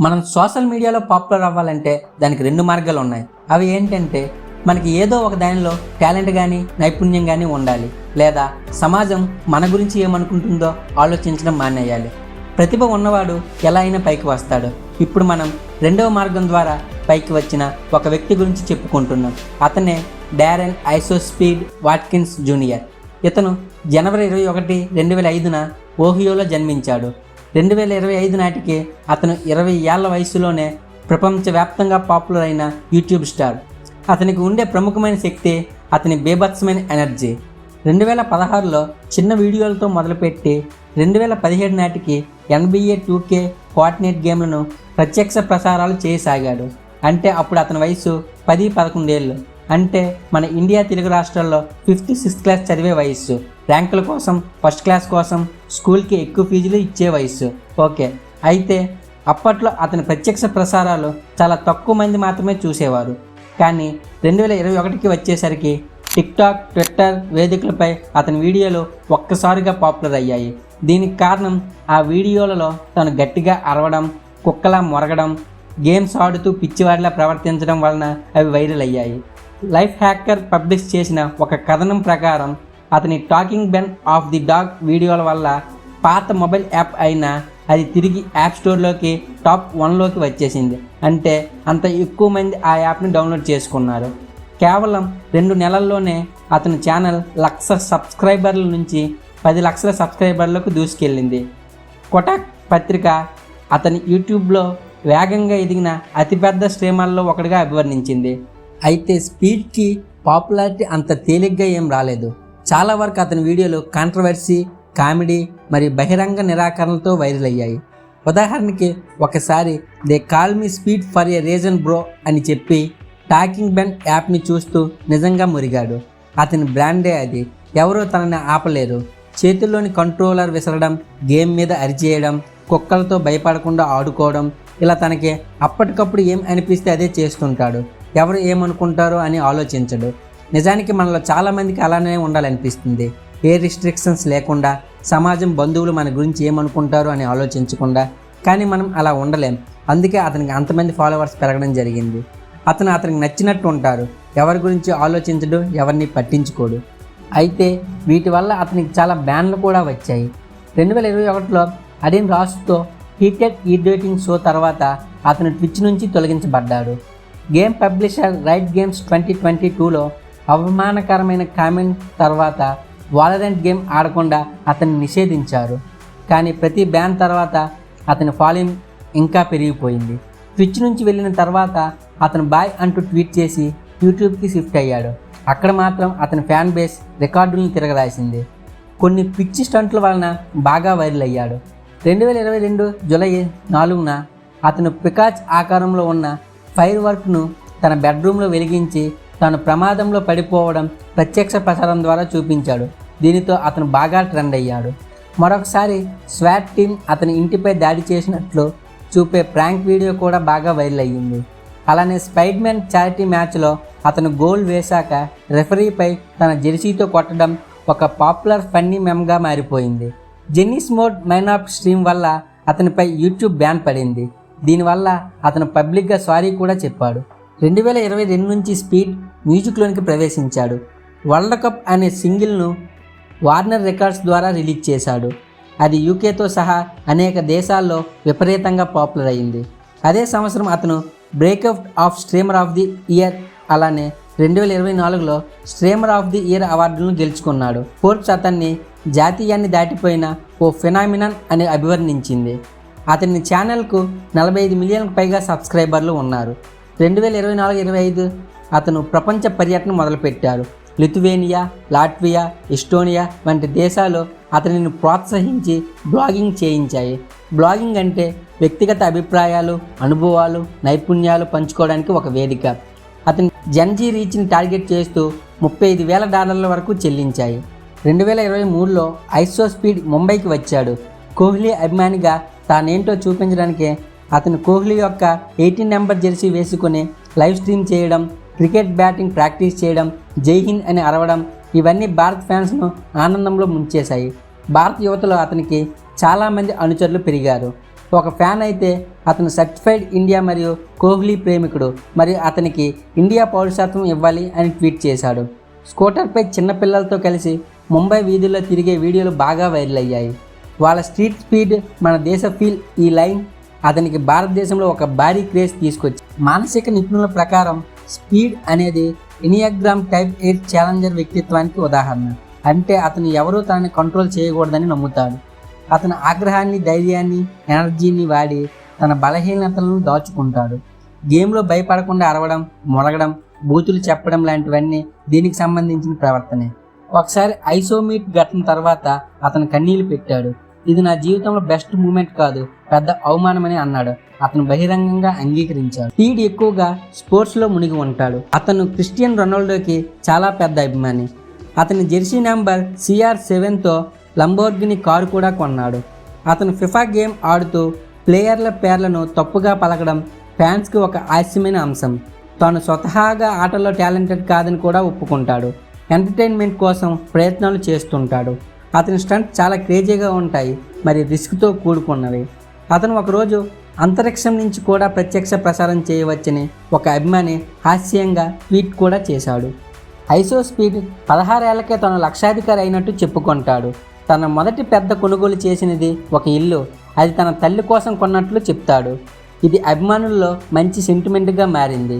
మనం సోషల్ మీడియాలో పాపులర్ అవ్వాలంటే దానికి రెండు మార్గాలు ఉన్నాయి. అవి ఏంటంటే మనకి ఏదో ఒక దానిలో టాలెంట్ కానీ నైపుణ్యం కానీ ఉండాలి. లేదా సమాజం మన గురించి ఏమనుకుంటుందో ఆలోచించడం మానేయాలి. ప్రతిభ ఉన్నవాడు ఎలా అయినా పైకి వస్తాడు. ఇప్పుడు మనం రెండవ మార్గం ద్వారా పైకి వచ్చిన ఒక వ్యక్తి గురించి చెప్పుకుంటున్నాం. అతనే డారెన్ ఐసోస్పీడ్ వాట్కిన్స్ జూనియర్. ఇతను జనవరి ఇరవై ఒకటి రెండు వేల ఐదున ఓహియోలో జన్మించాడు. రెండు వేల ఇరవై ఐదు నాటికి అతను ఇరవై ఏళ్ళ వయసులోనే ప్రపంచవ్యాప్తంగా పాపులర్ అయిన యూట్యూబ్ స్టార్. అతనికి ఉండే ప్రముఖమైన శక్తి అతని బేభత్సమైన ఎనర్జీ. రెండు వేల పదహారులో చిన్న వీడియోలతో మొదలుపెట్టి రెండు వేల పదిహేడు నాటికి ఎన్బిఏ టూకే కోఆర్డినేట్ గేమ్లను ప్రత్యక్ష ప్రసారాలు చేయసాగాడు. అంటే అప్పుడు అతని వయసు పది పదకొండేళ్ళు. అంటే మన ఇండియా తెలుగు రాష్ట్రాల్లో ఫిఫ్త్ సిక్స్త్ క్లాస్ చదివే వయస్సు. ర్యాంకుల కోసం ఫస్ట్ క్లాస్ కోసం స్కూల్కి ఎక్కువ ఫీజులు ఇచ్చే వయస్సు. ఓకే. అయితే అప్పట్లో అతని ప్రత్యక్ష ప్రసారాలు చాలా తక్కువ మంది మాత్రమే చూసేవారు. కానీ రెండు వేల ఇరవై ఒకటికి వచ్చేసరికి టిక్టాక్ ట్విట్టర్ వేదికలపై అతని వీడియోలు ఒక్కసారిగా పాపులర్ అయ్యాయి. దీనికి కారణం ఆ వీడియోలలో తను గట్టిగా అరవడం కుక్కలా మొరగడం గేమ్స్ ఆడుతూ పిచ్చివాడిలా ప్రవర్తించడం వలన అవి వైరల్ అయ్యాయి. లైఫ్ హ్యాకర్ పబ్లిష్ చేసిన ఒక కథనం ప్రకారం అతని talking Ben of the dog వీడియోల వల్ల పాత మొబైల్ యాప్ అయిన అది తిరిగి యాప్ స్టోర్లోకి టాప్ వన్లోకి వచ్చేసింది. అంటే అంత ఎక్కువ మంది ఆ యాప్ని డౌన్లోడ్ చేసుకున్నారు. కేవలం రెండు నెలల్లోనే అతని ఛానల్ లక్ష సబ్స్క్రైబర్ల నుంచి పది లక్షల సబ్స్క్రైబర్లకు దూసుకెళ్ళింది. కొటాక్ పత్రిక అతని యూట్యూబ్లో వేగంగా ఎదిగిన అతిపెద్ద స్ట్రీమర్లో ఒకటిగా అభివర్ణించింది. అయితే స్పీడ్కి పాపులారిటీ అంత తేలిగ్గా ఏం రాలేదు. చాలా వరకు అతని వీడియోలు కాంట్రవర్సీ కామెడీ మరియు బహిరంగ నిరాకరణలతో వైరల్ అయ్యాయి. ఉదాహరణకి ఒకసారి they call me speed for a reason bro అని చెప్పి టాకింగ్ బెన్ యాప్ని చూస్తూ నిజంగా మురిగాడు. అతని బ్రాండే అది. ఎవరూ తనని ఆపలేరు. చేతుల్లోని కంట్రోలర్ విసరడం గేమ్ మీద అరిచేయడం కుక్కలతో భయపడకుండా ఆడుకోవడం ఇలా తనకి అప్పటికప్పుడు ఏం అనిపిస్తే అదే చేస్తుంటాడు. ఎవరు ఏమనుకుంటారో అని ఆలోచించడు. నిజానికి మనలో చాలామందికి అలానే ఉండాలనిపిస్తుంది. ఏ రిస్ట్రిక్షన్స్ లేకుండా సమాజం బంధువులు మన గురించి ఏమనుకుంటారు అని ఆలోచించకుండా కానీ మనం అలా ఉండలేం. అందుకే అతనికి అంతమంది ఫాలోవర్స్ పెరగడం జరిగింది. అతను అతనికి నచ్చినట్టు ఉంటారు. ఎవరి గురించి ఆలోచించడు ఎవరిని పట్టించుకోడు. అయితే వీటి వల్ల అతనికి చాలా బ్యాన్లు కూడా వచ్చాయి. రెండు వేల ఇరవై ఒకటిలో అడిన్ రాసుతో హీటెడ్ ఈ డేటింగ్ షో తర్వాత అతను ట్విచ్ నుంచి తొలగించబడ్డాడు. Game publisher Riot Games twenty twenty టూలో అవమానకరమైన కామెంట్ తర్వాత వాలరెంట్ గేమ్ ఆడకుండా అతన్ని నిషేధించారు. కానీ ప్రతి బ్యాన్ తర్వాత అతని ఫాలోయింగ్ ఇంకా పెరిగిపోయింది. ట్విచ్ నుంచి వెళ్ళిన తర్వాత అతను బాయ్ అంటూ ట్వీట్ చేసి యూట్యూబ్కి షిఫ్ట్ అయ్యాడు. అక్కడ మాత్రం అతని ఫ్యాన్ బేస్ రికార్డులను తిరగరాసింది. కొన్ని పిచ్చి స్టంట్ల వలన బాగా వైరల్ అయ్యాడు. రెండు వేల ఇరవై రెండు జూలై నాలుగున అతను పికాచ్ ఆకారంలో ఉన్న ఫైర్ వర్క్ను తన బెడ్రూమ్లో వెలిగించి తాను ప్రమాదంలో పడిపోవడం ప్రత్యక్ష ప్రసారం ద్వారా చూపించాడు. దీనితో అతను బాగా ట్రెండ్ అయ్యాడు. మరొకసారి స్వాట్ టీం అతని ఇంటిపై దాడి చేసినట్లు చూపే ప్రాంక్ వీడియో కూడా బాగా వైరల్ అయ్యింది. అలానే స్పైడ్ మ్యాన్ చారిటీ మ్యాచ్లో అతను గోల్ వేశాక రెఫరీపై తన జెర్సీతో కొట్టడం ఒక పాపులర్ ఫన్నీ మెమ్గా మారిపోయింది. జెన్నిస్ మోడ్ మైన్ ఆఫ్ స్ట్రీమ్ వల్ల అతనిపై యూట్యూబ్ బ్యాన్ పడింది. దీనివల్ల అతను పబ్లిక్గా సారీ కూడా చెప్పాడు. రెండు వేల ఇరవై రెండు నుంచి స్పీడ్ మ్యూజిక్లోనికి ప్రవేశించాడు. వరల్డ్ కప్ అనే సింగిల్ను వార్నర్ రికార్డ్స్ ద్వారా రిలీజ్ చేశాడు. అది యూకేతో సహా అనేక దేశాల్లో విపరీతంగా పాపులర్ అయింది. అదే సంవత్సరం అతను breakup of streamer of the year అలానే రెండు వేల ఇరవై నాలుగులో స్ట్రీమర్ ఆఫ్ ది ఇయర్ అవార్డులను గెలుచుకున్నాడు. ఫోర్బ్స్ అతన్ని జాతీయాన్ని దాటిపోయిన ఓ ఫినామినన్ అని అభివర్ణించింది. అతని ఛానల్కు నలభై ఐదు మిలియన్లకు పైగా సబ్స్క్రైబర్లు ఉన్నారు. రెండు వేల ఇరవై నాలుగు ఇరవై ఐదు అతను ప్రపంచ పర్యటన మొదలుపెట్టారు లిథువేనియా లాట్వియా ఎస్టోనియా వంటి దేశాలు అతనిని ప్రోత్సహించి బ్లాగింగ్ చేయించాయి. బ్లాగింగ్ అంటే వ్యక్తిగత అభిప్రాయాలు అనుభవాలు నైపుణ్యాలు పంచుకోవడానికి ఒక వేదిక. అతని జన్జీ రీచ్ని టార్గెట్ చేస్తూ ముప్పై ఐదు వేల డాలర్ల వరకు చెల్లించాయి. రెండు వేల ఇరవై మూడులో ఐసో స్పీడ్ ముంబైకి వచ్చాడు. కోహ్లీ అభిమానిగా తానేంటో చూపించడానికి అతను కోహ్లీ యొక్క ఎయిటీన్ నెంబర్ జెర్సీ వేసుకుని లైవ్ స్ట్రీమ్ చేయడం క్రికెట్ బ్యాటింగ్ ప్రాక్టీస్ చేయడం జై హింద్ అని అరవడం ఇవన్నీ భారత్ ఫ్యాన్స్ను ఆనందంలో ముంచేశాయి. భారత యువతలో అతనికి చాలామంది అనుచరులు పెరిగారు. ఒక ఫ్యాన్ అయితే అతను సర్టిఫైడ్ ఇండియా మరియు కోహ్లీ ప్రేమికుడు మరియు అతనికి ఇండియా పౌరసత్వం ఇవ్వాలి అని ట్వీట్ చేశాడు. స్కూటర్పై చిన్నపిల్లలతో కలిసి ముంబై వీధుల్లో తిరిగే వీడియోలు బాగా వైరల్ అయ్యాయి. వాళ్ళ స్ట్రీట్ స్పీడ్ మన దేశ ఫీల్ ఈ లైన్ అతనికి భారతదేశంలో ఒక భారీ క్రేజ్ తీసుకొచ్చి మానసిక నిపుణుల ప్రకారం స్పీడ్ అనేది ఇనియాగ్రామ్ టైప్ ఎయిట్ ఛాలెంజర్ వ్యక్తిత్వానికి ఉదాహరణ. అంటే అతను ఎవరూ తనని కంట్రోల్ చేయకూడదని నమ్ముతాడు. అతని ఆగ్రహాన్ని ధైర్యాన్ని ఎనర్జీని వాడి తన బలహీనతలను దాచుకుంటాడు. గేమ్లో భయపడకుండా అరవడం మొలగడం బూతులు చెప్పడం లాంటివన్నీ దీనికి సంబంధించిన ప్రవర్తనే. ఒకసారి ఐసోమీట్ ఘటన తర్వాత అతను కన్నీళ్ళు పెట్టాడు. ఇది నా జీవితంలో బెస్ట్ మూమెంట్ కాదు పెద్ద అవమానమని అన్నాడు. అతను బహిరంగంగా అంగీకరించాడు. స్పీడ్ ఎక్కువగా స్పోర్ట్స్లో మునిగి ఉంటాడు. అతను క్రిస్టియన్ రొనాల్డోకి చాలా పెద్ద అభిమాని. అతని జెర్సీ నెంబర్ సిఆర్ సెవెన్తో లంబోర్గిని కారు కూడా కొన్నాడు. అతను ఫిఫా గేమ్ ఆడుతూ ప్లేయర్ల పేర్లను తప్పుగా పలకడం ఫ్యాన్స్కి ఒక హాస్యమైన అంశం. తాను స్వతహాగా ఆటలో టాలెంటెడ్ కాదని కూడా ఒప్పుకుంటాడు. ఎంటర్టైన్మెంట్ కోసం ప్రయత్నాలు చేస్తుంటాడు. అతని స్టంట్ చాలా క్రేజీగా ఉంటాయి మరి రిస్క్తో కూడుకున్నవి. అతను ఒకరోజు అంతరిక్షం నుంచి కూడా ప్రత్యక్ష ప్రసారం చేయవచ్చని ఒక అభిమాని హాస్యంగా ట్వీట్ కూడా చేశాడు. ఐసో స్పీడ్ పదహారేళ్ళకే తను లక్షాధికారి అయినట్టు చెప్పుకుంటాడు. తన మొదటి పెద్ద కొనుగోలు చేసినది ఒక ఇల్లు అది తన తల్లి కోసం కొన్నట్లు చెప్తాడు. ఇది అభిమానుల్లో మంచి సెంటిమెంట్గా మారింది.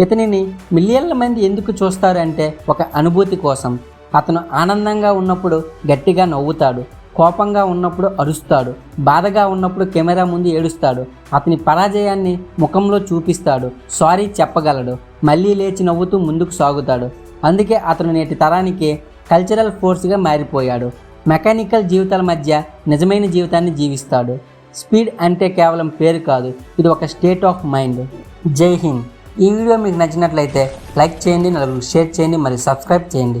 ఇతనిని మిలియన్ల మంది ఎందుకు చూస్తారంటే ఒక అనుభూతి కోసం. అతను ఆనందంగా ఉన్నప్పుడు గట్టిగా నవ్వుతాడు కోపంగా ఉన్నప్పుడు అరుస్తాడు బాధగా ఉన్నప్పుడు కెమెరా ముందు ఏడుస్తాడు అతని పరాజయాన్ని ముఖంలో చూపిస్తాడు సారీ చెప్పగలడు మళ్ళీ లేచి నవ్వుతూ ముందుకు సాగుతాడు. అందుకే అతను నేటి తరానికి కల్చరల్ ఫోర్స్గా మారిపోయాడు. మెకానికల్ జీవితాల మధ్య నిజమైన జీవితాన్ని జీవిస్తాడు. స్పీడ్ అంటే కేవలం పేరు కాదు ఇది ఒక స్టేట్ ఆఫ్ మైండ్. జై హింద్. ఈ వీడియో మీకు నచ్చినట్లయితే లైక్ చేయండి నలుగురు షేర్ చేయండి మరియు సబ్స్క్రైబ్ చేయండి.